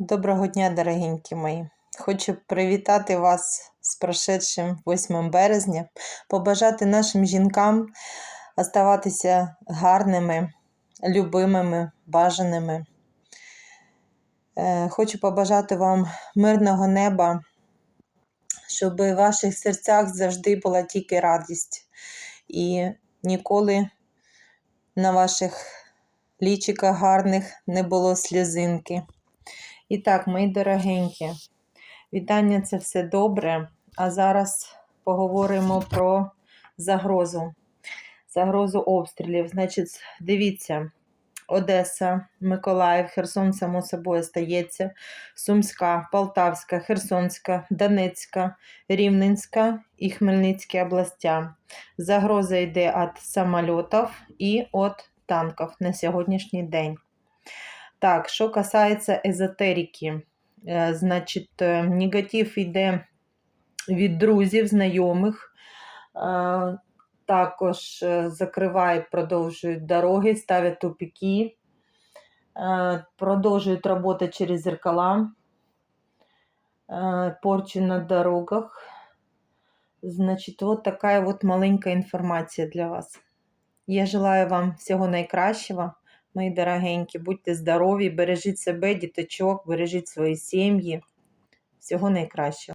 Доброго дня, дорогенькі мої. Хочу привітати вас з прошедшим 8 березня, побажати нашим жінкам оставатися гарними, любимими, бажаними. Е, Хочу побажати вам мирного неба, щоб в ваших серцях завжди була тільки радість і ніколи на ваших лічиках гарних не було сльозинки. І так, мої дорогенькі, вітання це все добре. А зараз поговоримо про загрозу. Загрозу обстрілів. Значить, дивіться, Одеса, Миколаїв, Херсон, само собою стається, Сумська, Полтавська, Херсонська, Донецька, Рівненська і Хмельницька областя. Загроза йде від самольотів і від танків на сьогоднішній день. Так, що касається езотерики, е, значить, е, негатив йде від друзів, знайомих. Е, Також закривають, продовжують дороги, ставлять тупики, продовжують роботу через зеркала, порчу на дорогах. Значить, от така от маленька інформація для вас. Я желаю вам всього найкращого. Мої дорогенькі, будьте здорові, бережіть себе, діточок, бережіть свої сім'ї. Всього найкращого.